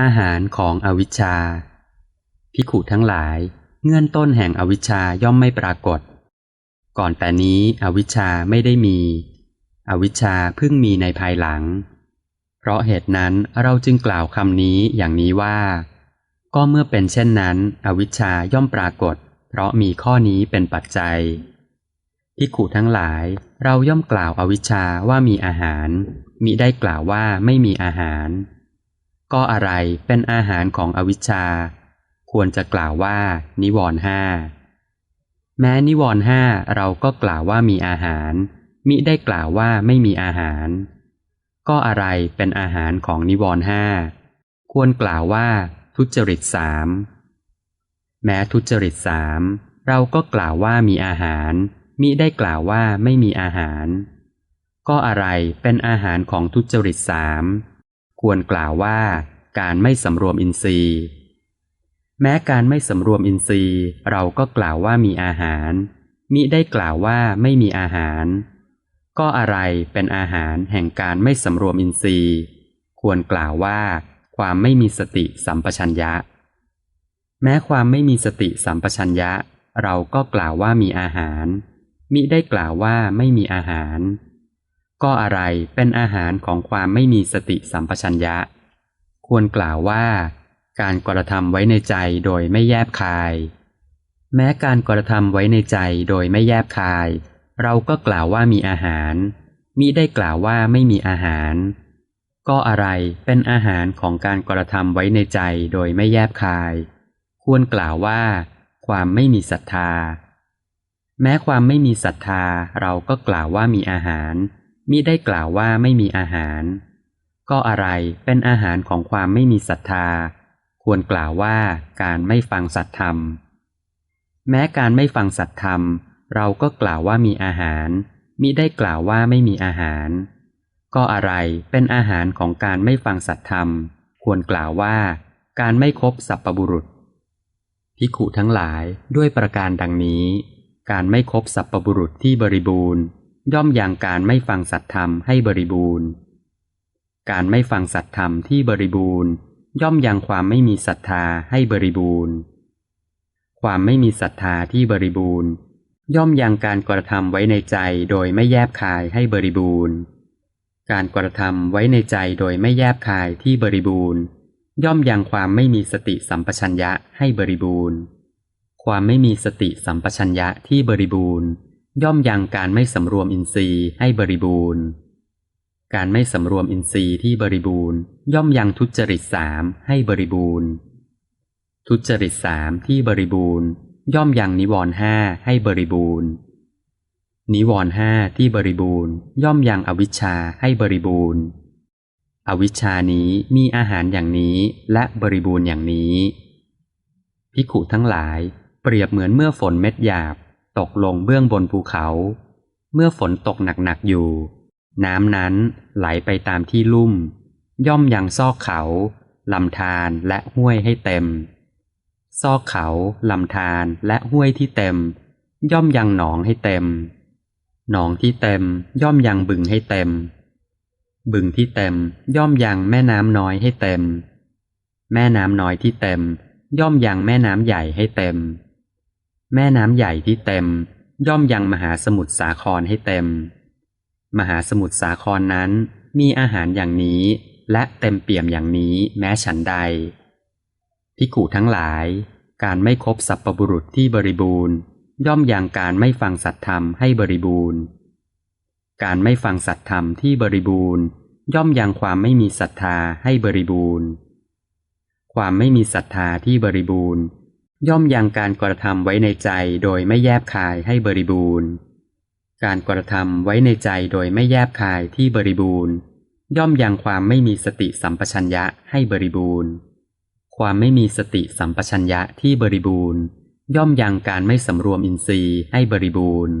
อาหารของอวิชชาพิขุทั้งหลาย เงื่อนต้นแห่งอวิชชาย่อมไม่ปรากฏ ก่อนแต่นี้อวิชชาไม่ได้มี อวิชชาเพิ่งมีในภายหลัง เพราะเหตุนั้นเราจึงกล่าวคำนี้อย่างนี้ว่า ก็เมื่อเป็นเช่นนั้น อวิชชาย่อมปรากฏ เพราะมีข้อนี้เป็นปัจจัยพิขุทั้งหลาย เราย่อมกล่าวอวิชชาว่ามีอาหารมิได้กล่าวว่าไม่มีอาหาร ก็อะไรเป็นอาหารของอวิชชา ควรจะกล่าวว่า นิวรณ์ห้าแม้นิวรณ์ห้าเราก็กล่าวว่ามีอาหาร มิได้กล่าวว่าไม่มีอาหาร ก็อะไรเป็นอาหารของนิวรณ์ห้าควรกล่าวว่า ทุจริตสามแม้ทุจริตสามเราก็กล่าวว่ามีอาหาร มิได้กล่าวว่าไม่มีอาหาร ก็อะไรเป็นอาหารของทุจริตสาม ควรกล่าวว่าการไม่สำรวมอินทรีย์ แม้การไม่สำรวมอินทรีย์เราก็กล่าวว่ามีอาหาร มิได้กล่าวว่าไม่มีอาหาร ก็อะไรเป็นอาหารแห่งการไม่สำรวมอินทรีย์ ควรกล่าวว่า ความไม่มีสติสัมปชัญญะ แม้ความไม่มีสติสัมปชัญญะ เราก็กล่าวว่ามีอาหาร มิได้กล่าวว่าไม่มีอาหาร ก็อะไรเป็นอาหารของความไม่มีสติสัมปชัญญะ ควรกล่าวว่า การกระทำไว้ในใจโดยไม่แยบคาย แม้การกระทำไว้ในใจโดยไม่แยบคาย เราก็กล่าวว่ามีอาหารมิได้กล่าวว่าไม่มีอาหาร ก็อะไรเป็นอาหารของการกระทำไว้ในใจโดยไม่แยบคาย ควรกล่าวว่า ความไม่มีศรัทธา แม้ความไม่มีศรัทธาเราก็กล่าวว่ามีอาหาร มิได้กล่าวว่าไม่มีอาหาร ก็อะไรเป็นอาหารของความไม่มีศรัทธา ควรกล่าวว่าการไม่ฟังสัตธรรม แม้การไม่ฟังสัตธรรม เราก็กล่าวว่ามีอาหาร มิได้กล่าวว่าไม่มีอาหาร ก็อะไรเป็นอาหารของการไม่ฟังสัตธรรม ควรกล่าวว่า การไม่คบสัพปบุรุษพิขุทั้งหลายด้วยประการดังนี้ การไม่คบสัพปบุรุษที่บริบูรณ์ ย่อมยังการไม่ฟังสัตธรรมให้บริบูรณ์ การไม่ฟังสัตธรรมที่บริบูรณ์ ย่อมยังความไม่มีศรัทธาให้บริบูรณ์ ความไม่มีศรัทธาที่บริบูรณ์ ย่อมยังการกระทำไว้ในใจโดยไม่แยบคายให้บริบูรณ์ การกระทำไว้ในใจโดยไม่แยบคายที่บริบูรณ์ ย่อมยังความไม่มีสติสัมปชัญญะให้บริบูรณ์ ความไม่มีสติสัมปชัญญะที่บริบูรณ์ ย่อมยังการไม่สำรวมอินทรีย์ให้บริบูรณ์ การไม่สำรวมอินทรีย์ที่บริบูรณ์ ย่อมยังทุจริตสามให้บริบูรณ์ ทุจริตสามที่บริบูรณ์ ย่อมยังนิวรณ์ห้าให้บริบูรณ์ นิวรณ์ห้าที่บริบูรณ์ ย่อมยังอวิชชาให้บริบูรณ์ อวิชชานี้มีอาหารอย่างนี้และบริบูรณ์อย่างนี้ พิขุทั้งหลายเปรียบเหมือนเมื่อฝนเม็ดหยาบ ตกลงเบื้องบนภูเขา เมื่อฝนตกหนักๆอยู่ น้ำนั้นไหลไปตามที่ลุ่ม ย่อมยังซอกเขาลำธารและห้วยให้เต็ม ซอกเขาลำธารและห้วยที่เต็ม ย่อมยังหนองให้เต็ม หนองที่เต็มย่อมยังบึงให้เต็ม บึงที่เต็มย่อมยังแม่น้ำน้อยให้เต็ม แม่น้ำน้อยที่เต็ม ย่อมยังแม่น้ำใหญ่ให้เต็ม แม่น้ำใหญ่ที่เต็ม ย่อมยังมหาสมุทรสาครให้เต็ม มหาสมุทรสาครนั้นมีอาหารอย่างนี้ และเต็มเปี่ยมอย่างนี้แม้ฉันใดพิกุทั้งหลาย การไม่คบสัพปบุรุษที่บริบูรณ์ ย่อมยังการไม่ฟังสัตธรรมให้บริบูรณ์ การไม่ฟังสัตธรรมที่บริบูรณ์ ย่อมยังความไม่มีศรัทธาให้บริบูรณ์ ความไม่มีศรัทธาที่บริบูรณ์ ย่อมยังการกระทำไว้ในใจโดยไม่แยบคายให้บริบูรณ์ การกระทำไว้ในใจโดยไม่แยบคายที่บริบูรณ์ ย่อมยังความไม่มีสติสัมปชัญญะให้บริบูรณ์ ความไม่มีสติสัมปชัญญะที่บริบูรณ์ ย่อมยังการไม่สำรวมอินทรีย์ให้บริบูรณ์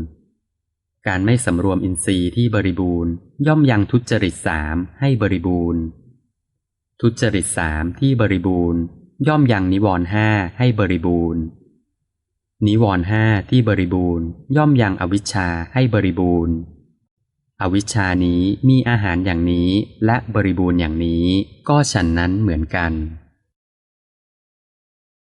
การไม่สำรวมอินทรีย์ที่บริบูรณ์ ย่อมยังทุจริตสามให้บริบูรณ์ ทุจริตสามที่บริบูรณ์ ย่อมยังนิวรณ์ห้าให้บริบูรณ์ นิวรณ์ห้าที่บริบูรณ์ ย่อมยังอวิชชาให้บริบูรณ์ อวิชชานี้มีอาหารอย่างนี้และบริบูรณ์อย่างนี้ ก็ฉันนั้นเหมือนกัน